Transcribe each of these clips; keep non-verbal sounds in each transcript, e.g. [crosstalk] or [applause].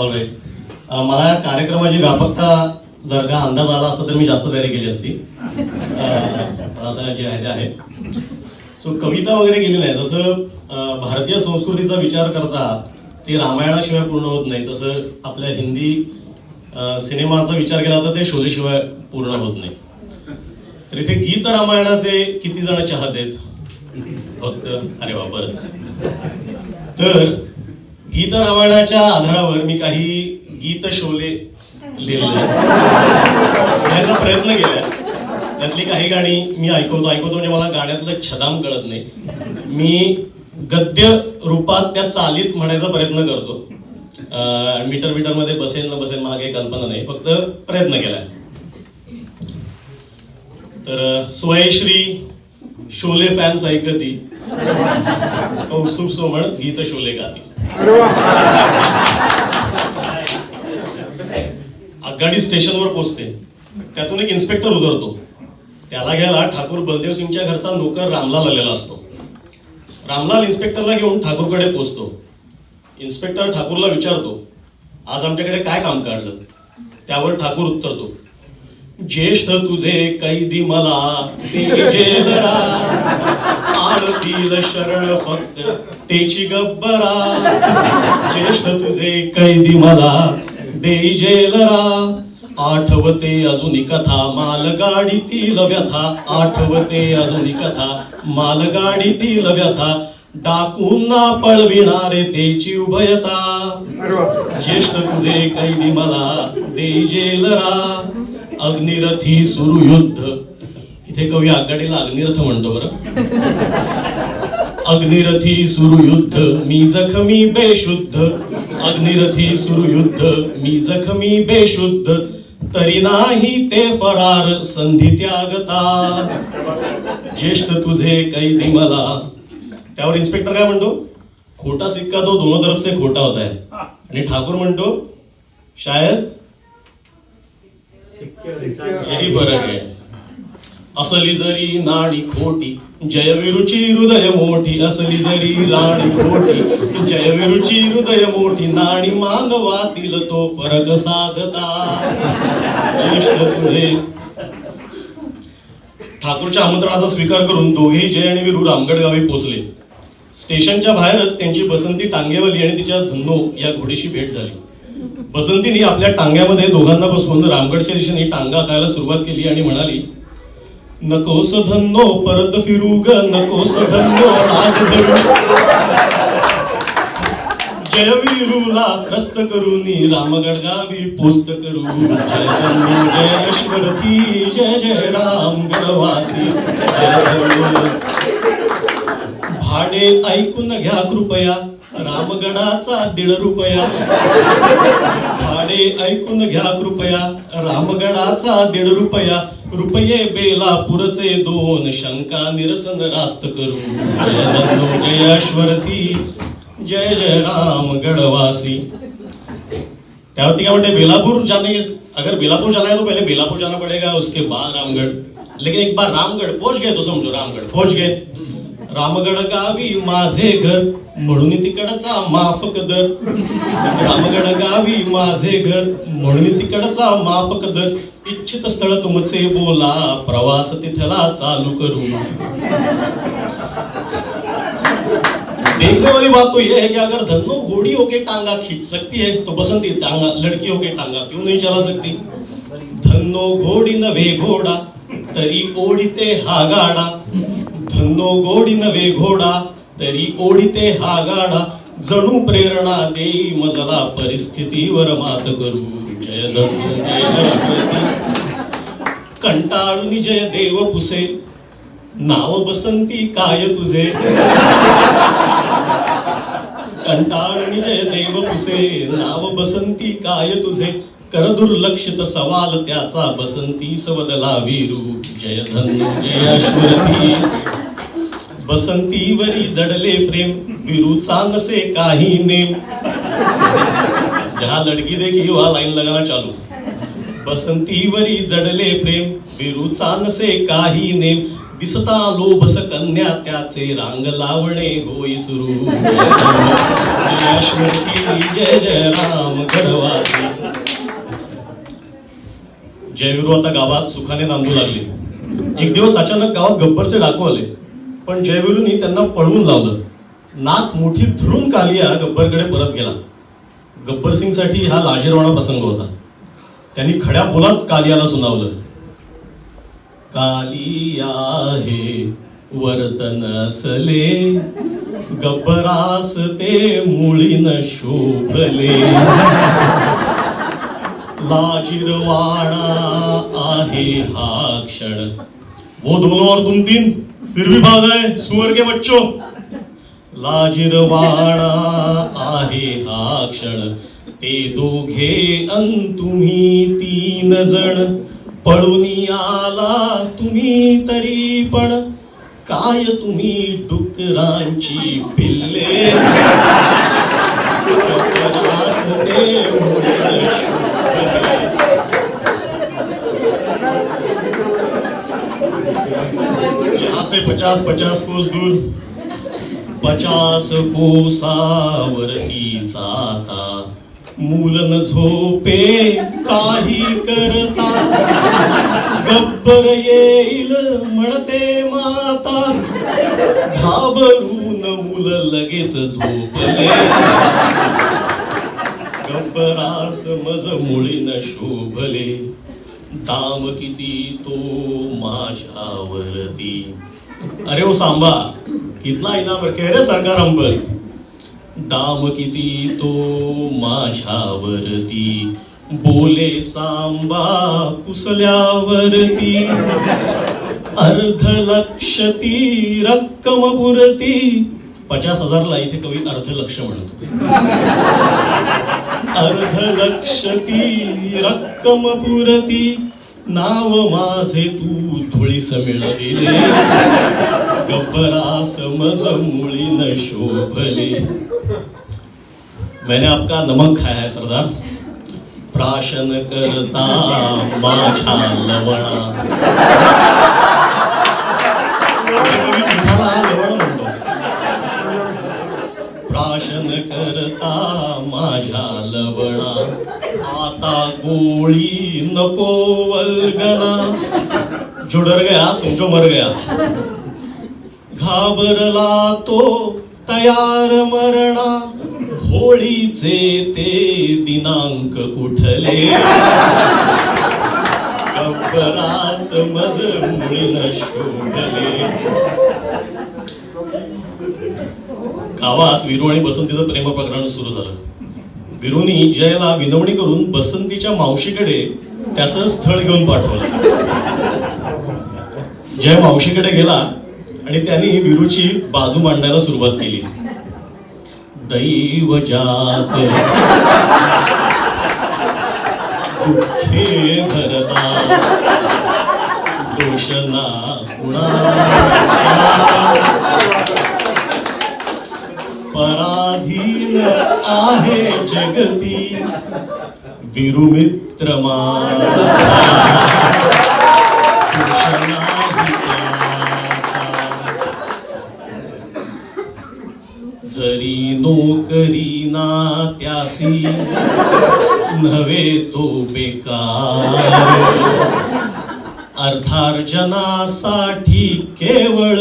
All right मला या कार्यक्रमाची व्यापकता जर का अंदाज आला असता तर मी जास्त तयारी केली असती. आता जे आहे ते आहे. सो कविता वगैरे केली नाही जसं भारतीय संस्कृतीचा विचार करता ते रामायणाशिवाय पूर्ण होत नाही. तसं आपल्या हिंदी सिनेमाचा विचार केला तर ते शोलेशिवाय पूर्ण होत नाही. तर इथे गीत रामायणाचे किती जण चाहत आहेत? फक्त अरे बापरच तर गीत रामायणाच्या आधारावर मी काही गीत शोले लिहिलेले लिहायचा प्रयत्न केला. त्यातली काही गाणी मी ऐकवतो. ऐकवतो म्हणजे मला गाण्यातलं छदाम कळत नाही. मी गद्य रूपात त्या चालीत म्हणायचा प्रयत्न करतो. मीटर मीटरमध्ये बसेल न बसेल मला काही कल्पना नाही. फक्त प्रयत्न केलाय तर स्वयश्री शोले फॅन्स ऐकती. कौस्तुभ सोमण गीत शोले गाती. आगगाडी स्टेशनवर पोहोचते त्यातून एक इन्स्पेक्टर उतरतो. त्याला घ्यायला ठाकूर बलदेव सिंगच्या घरचा नोकर रामलाल आलेला असतो. रामलाल इन्स्पेक्टरला घेऊन ठाकूरकडे पोहोचतो इन्स्पेक्टर ठाकूरला विचारतो आज आमच्याकडे काय काम काढलं? त्यावर ठाकूर उत्तरतो ज्येष्ठ तुझे कैदी मला ते जेलरा आळतील शरण फक्त तेची गब्बरा. ज्येष्ठ तुझे कैदी मला देई जेलरा आठवते अजूनी कथा मालगाडीतील व्यथा. आठवते अजूनी कथा मालगाडीतील व्यथा. डाकूंना पळविणारे तेची उभयता. ज्येष्ठ तुझे कैदी मला देई जेलरा अग्निरथी सुरुयुद्ध इथे कवी आगगाडीला अग्निरथ म्हणतो बरं. अग्निरथी सुरू युद्ध मी जखमी बेशुद्ध. अग्निरथी सुरुयुद्ध मी जखमी बेशुद्ध. तरी नाही ते फरार संधी त्यागता ज्येष्ठ तुझे कैदी मला. त्यावर इन्स्पेक्टर काय म्हणतो? खोटा सिक्का तो दोनों तरफ से खोटा होता है आणि ठाकूर म्हणतो शायद फरक आहे? असली जरी नाडी खोटी जयविरुची हृदय मोठी असली जरी राणी खोटी जयविरुची हृदय मोठी नाडी मानवातील तो फरक साधता. ज्येष्ठ तुझे. ठाकूरच्या आमंत्रणाचा स्वीकार करून दोघेही जय आणि विरू रामगड गावी पोहोचले. स्टेशनच्या बाहेरच त्यांची बसंती टांगेवाली आणि तिच्या धुन्नो या घोडीशी भेट झाली. बसंतीने आपल्या टांग्यामध्ये दोघांना बसवून रामगडच्या दिशेने टांगा खायला सुरुवात केली आणि म्हणाली नकोस सधन्नो परत फिरू ग नको सधन्नो राग धरू. जयवीरूला त्रस्त करून रामगड गावी पोस्त करू. जय जय अश्वरथी जय जय रामगडवासी भाडे ऐकून घ्या कृपया. रामगडाचा दीड रुपया. भाडे ऐकून घ्या कृपया. रामगडाचा दीड रुपया. रुपये बेलापूरचे दोन शंका निरसन रास्त करू. जय धन्नो जय अश्वरथी जय जय राम गढ़वासी त्यावरती क्या म्हणते बेलापुर जाने अगर बेलापुर जाना है तो पहले बेलापुर जाना पड़ेगा उसके बाद रामगढ़ लेकिन एक बार रामगढ़ पहुंच गए तो समझो रामगढ़ पहुंच गए रामगड गावी माझे घर म्हणून तिकडचा माफक दर. रामगड गावी माझे घर म्हणून तिकडचा माफक दर. इच्छित स्थळ तुमचे बोला प्रवास तिथला चालू करू. देखने वाली बात तो यह है कि अगर धन्नो घोड़ी होके टांगा खींच सकती है तो बसंती टांगा लड़की होके टांगा क्यों नहीं चला सकती? धन्नो घोडी नव्हे घोडा तरी ओढ़ते हा गाडा धन्नो घोडी नव्हे घोडा तरी ओढिते हा गाडा. जणू प्रेरणा देई मजला परिस्थितीवर मात करू. जय जय अश्वती कंटाळून जय देव पुसे. नाव बसंती काय तुझे? कंटाळून जय देव पुसे. नाव बसंती काय तुझे? कर दुर्लक्षित सवाल त्याचा बसंती सवदला वीरू. जय धन जय अश्वती बसंतीवरी जडले प्रेम विरूचा नसे काही नेम. जहा लड़की देखी हा लाईन लगाना चालू. बसंतीवरी जडले प्रेम विरूचा नसे काही नेम. दिसता लोभस कन्या त्याचे रांग लावणे होई सुरू. जय जय राम गडवासी जयविरू आता गावात सुखाने नांदू लागले. एक दिवस अचानक गावात गब्बरचे डाकू आले. पण जयविरूंनी त्यांना पळवून लावलं. नाक मोठी धरून कालिया गब्बरकडे परत गेला. गब्बर सिंगसाठी हा लाजीरवाणा प्रसंग होता. त्यांनी खड्या बोलात कालियाला सुनावलं. कालिया हे वर्तन असले गब्बरास ते मुळीन शोभले. लाजिरवाणा आहे हा क्षण. वो दोनों और तुम तीन. फिर भी भाग गए सुअर के बच्चों। लाजिरवाणा आहे हा क्षण। ते दोघे अन तुम्ही तीन जण। पळून आला तुम्ही तरी पण। काय तुम्ही डुकरांची पिल्ले [laughs] गब्बरास ते मुळीन शोभले. यहाँ से पचास पचास कोस दूर। पचास कोसावरती जाता मूलन झोपे काही करता। गब्बर येईल म्हणते माता। घाबरून मुल लगेच झोपले। गब्बरास मज मुळीन शोभले। दाम किती तो माझ्यावरती। अरे ओ सांबा कितना इनाम रखे रे सरकार हम पर दाम किती तो माझ्यावरती? बोले सांबा पुसल्यावरती अर्ध लक्ष ती रक्कम पुरती. पचास हजारला इथे कवी अर्ध लक्ष म्हणतो. अर्ध लक्ष ती रक्कम पुरती. नाव माझे तू धुळीस समिळविले गब्बरा समज मुळी न शोभले. मैंने आपका नमक खाया है सरदार. प्राशन करता माझ्या लवणा कवी तुम्हाला लवण म्हणतो प्राशन करता माझ्या लवणा आता गोळी नको वल्गना जुडर गया समजो मर गया. घाबरला तो तयार मरणा. होळीचे ते दिनांक कुठले? गब्बरा समज मुळीन शोधले गावात विरू बसून बसंतीचं प्रेम प्रकरण सुरू झालं. विरूनी जयला विनवणी करून बसंतीच्या मावशीकडे त्याचं स्थळ घेऊन पाठवलं. जय मावशीकडे गेला आणि त्यांनी विरूची बाजू मांडायला सुरुवात केली. दैव जात दुःखे भरता दोषना कुणा पराधीन आहे जगती. विरुमित्र जरी नोकरी ना त्यासी नव्हे तो बेकार. अर्थार्जनासाठी केवळ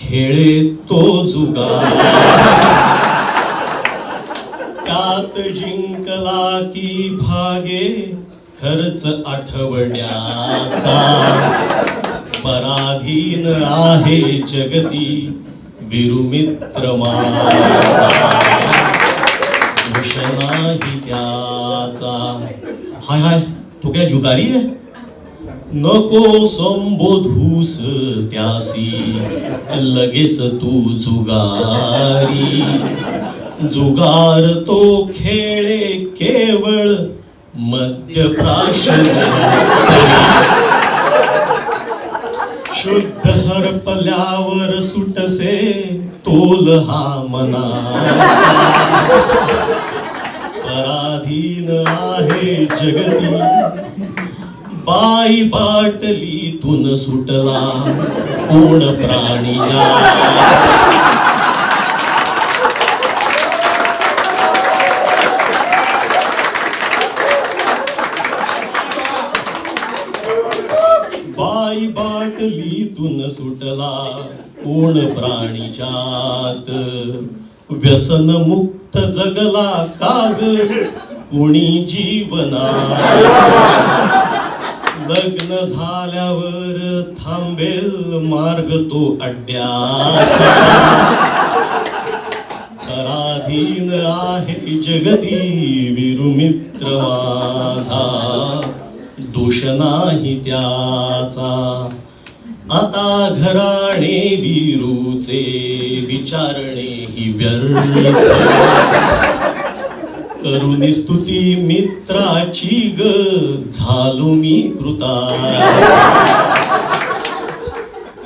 खेळे तो जुगार. जिंकला की भागे खर्च आठवड्याचा पराधीन आहे जगती विरुमित्र माझा त्याचा. हाय हाय तू काय जुगारी आहे? नको संबोधूस त्यासी. लगेच तू जुगारी. जुगार तो खेळे केवळ मध्यप्राशन. शुद्ध हरपल्यावर सुटसे तोल हा मनाचा पराधीन आहे जगती. बाई बाटलीतून सुटला कोण प्राणी जा बाटलीतून सुटला कोण प्राणीच्यात व्यसन मुक्त जगला काग कुणी जीवना लग्न झाल्यावर थांबेल मार्ग तो अड्ड्याचा पराधीन आहे जगती विरुमित्र माझा. दोष नाही त्याचा. आता घराणे विरूचे विचारणे ही व्यर्थ. करुणी स्तुती मित्राची ग झालो मी कृता.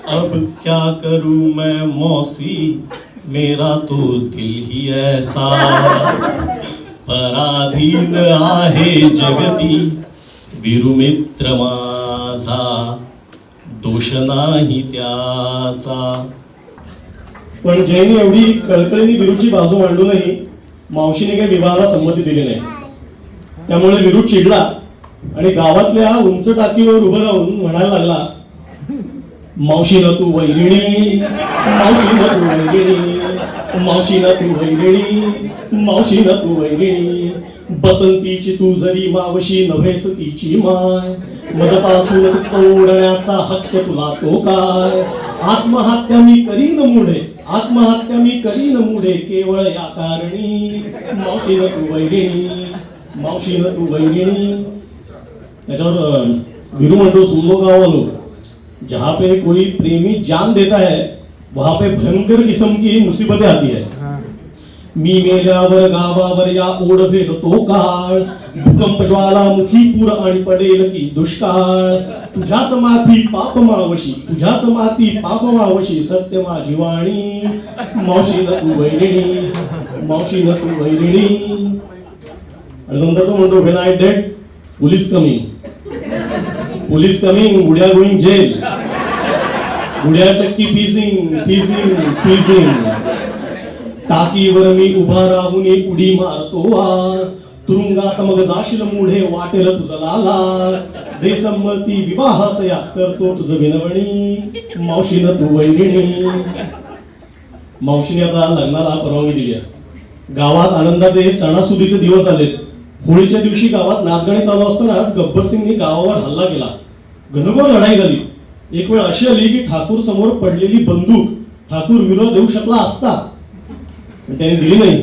अब क्या करू मैं मौसी मेरा तो दिल ही ऐसा. पराधीन आहे जगती विरुमित्र माझा. दोष नाही त्याचा. पण जैनी एवढी कळकळीने विरुची बाजू मांडूनही मावशीने काही विवाहाला संमती दिली नाही. त्यामुळे विरू चिडला आणि गावातल्या उंच टाकीवर उभं राहून म्हणायला लागला मावशी न तू वैरिणी मावशी न तू वैरिणी. मावशी न तू वैरिणी मावशी न तू वैरिणी बसंतीची तू जरी मावशी नव्हेस तिची माय. मजपासून सोडण्याचा हक्क तुला तो काय? आत्महत्या मी करीन मुडे आत्महत्या मी करीन मुडे केवळ या कारणी. मावशी न तू वैरिणी मावशी न तू वैरिणी त्याच्यावर विरू म्हणतो सुंदो गाँव वालों पे कोई प्रेमी जान देता है वहां पे भयंकर किस्म की मुसीबतें आती है। मी मेल्यावर गावावर या ओढवेल तो काळ भूकंप ज्वालामुखी पूर आणि पडेल की दुष्काळ. तुझ्याच माथी पाप मावशी तुझ्याच माथी पाप मावशी सत्य माझी वाणी. मावशी न तू वैरिणी मावशी न तू वैरिणी. आणि नंतर तो म्हणतो when I dead police coming police coming उड्या गोईंग जेल. उड्या चक्की पीसिंग पीसिंग पीसिंग टाकीवर मी उभा राहून एक उडी मारतो आज तुरुंगात मग जाशील मुढे वाटेल तुझा लालास. बेसंमती विवाहासया करतो तुझं विनवणी. मावशीनं तू वैगिणी मावशीने आता लग्नाला परवानगी दिली आहे. गावात आनंदाचे सणासुदीचे दिवस आलेत होळीच्या दिवशी गावात नाचगाणी चालू असतानाच गब्बर सिंगनी गावावर हल्ला केला. घनघोर लढाई झाली. एक वेळ अशी आली की ठाकूर समोर पडलेली बंदूक ठाकूर विरोध देऊ शकला असता. पण त्याने दिली नाही.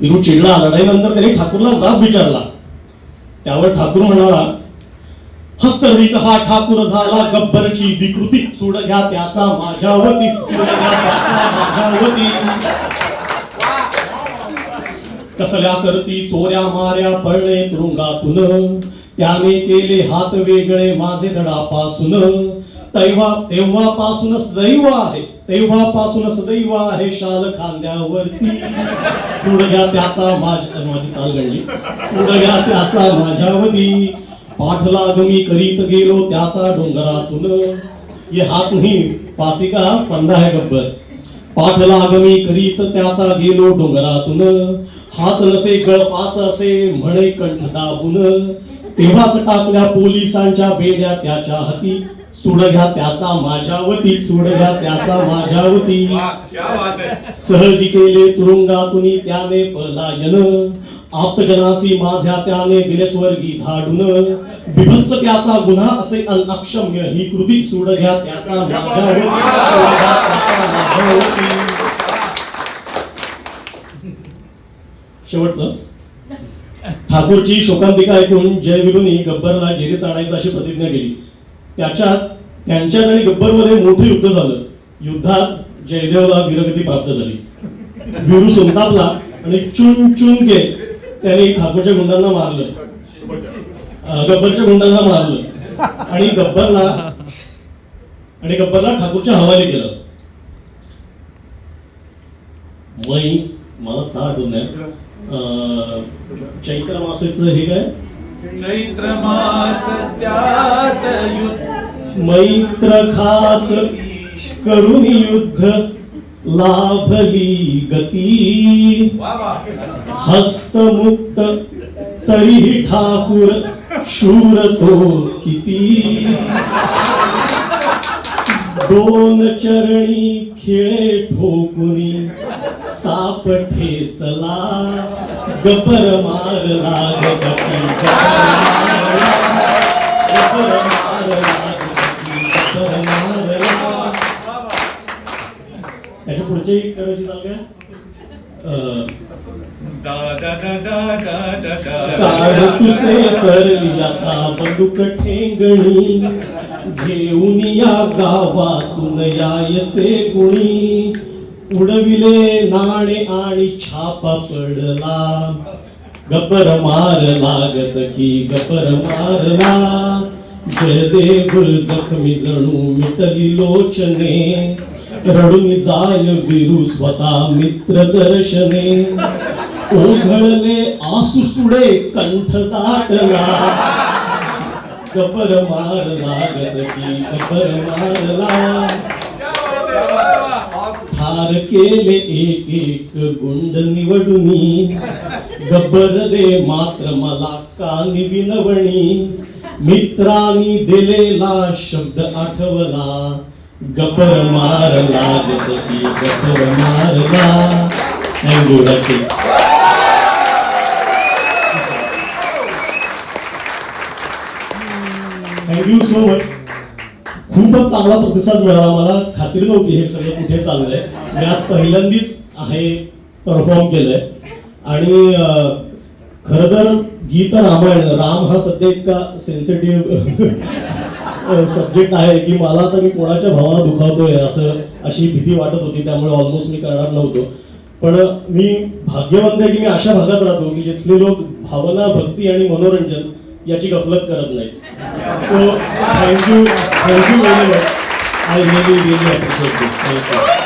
तिरू चिडला लढाईनंतर त्याने ठाकूरला जाब विचारला. त्यावर ठाकूर म्हणाला हस्तरीत हा ठाकूर झाला गब्बरची विकृती सोड घ्या त्याचा माझ्यावती सोड घ्या त्याचा कसल्या करती चोऱ्या माऱ्या पळणे तुरुंगातून त्याने केले हात वेगळे माझे धडापासून. तेव्हा तेव्हापासून सदैव आहे. तेव्हापासून सदैव आहे शाल खांद्यावरती. सोड घ्या त्याचा माझ्या माझी चाल घडली. सोड त्याचा माझ्यावधी. पाठला मी करीत गेलो त्याचा डोंगरातून. हे हात नाही पासिका फंदा आहे गब्बर. पाठला मी करीत त्याचा गेलो डोंगरातून. हात नसे गळपास असे म्हणे कंठ दाबून. तेव्हाच टाकल्या पोलिसांच्या बेड्या त्याच्या हाती. सुड घ्या त्याचा माझ्यावती सुड घ्या त्याचा माझ्यावती सहज केले तुरुंगातून त्याने पलायन. आप्तजनासी माझ्या त्याने दिले स्वर्गी धाडून. बिभत्स त्याचा गुन्हा असे अक्षम्य ही कृती. सोड घ्या त्याचा घ्या त्याचा माझ्यावती शेवटचं. ठाकूरची शोकांतिका ऐकून जयविरूंनी गब्बरला जेरीस आणायचं अशी प्रतिज्ञा केली. त्याच्यात त्यांच्यात आणि गब्बरमध्ये मोठं युद्ध झालं. युद्धात जयदेवला वीरगती प्राप्त झाली. विरू संतापला आणि चुन चुन के त्यांनी ठाकूरच्या गुंडांना मारलं. गब्बरच्या गुंडांना मारलं. आणि गब्बरला आणि गब्बरला ठाकूरच्या हवाले केलं. वही मला चाट होऊन चैत्र मासाचं हे काय? चैत्र मास मैत्र खास करून युद्ध लाभली गती. हस्तमुक्त तरीही ठाकूर शूर तो किती. दोन चरणी खिळे ठोकुनी साप ठेचला गपर मारला ग सखी गपर मारला ग सखी गपर मारला त्याच्या पुढचे कडची जागा. काढ तुसे सरली आता बंदूक ठेंगणी घेऊन या गावातून यायचे गुणी उडविले नाणे आणि छापा पडला. गपर मारला ग सखी गपर मारला. जयदेव जखमी जणू मिटली लोचने. रडून जाय विरू स्वतः मित्र दर्शने. ओघळले आसू सुडे कंठ दाटला गपर मारला गसकी गपर मारला. ठार केले एक एक गुंड निवडुनी. गब्बर दे मात्र मला का निविनवणी मित्रांनी दिलेला शब्द आठवला. गपर मारला गसकी गपर मारला. थँक्यू थँक्यू सो मच खूपच चांगला प्रतिसाद मिळाला. मला खात्री नव्हती हे सगळं कुठे चाललंय. मी आज पहिल्यांदीच आहे परफॉर्म केलंय. आणि खरं तर गीत रामायण राम हा सध्या इतका सेन्सिटिव्ह सब्जेक्ट आहे की मला आता मी कोणाच्या भावना दुखावतोय असं अशी भीती वाटत होती. त्यामुळे ऑलमोस्ट मी करणार नव्हतो. पण मी भाग्यवंत आहे की मी अशा भागात राहतो की जिथले लोक भावना भक्ती आणि मनोरंजन याची गफलत करत नाहीत. So thank you thank you very much I really really appreciate this thank you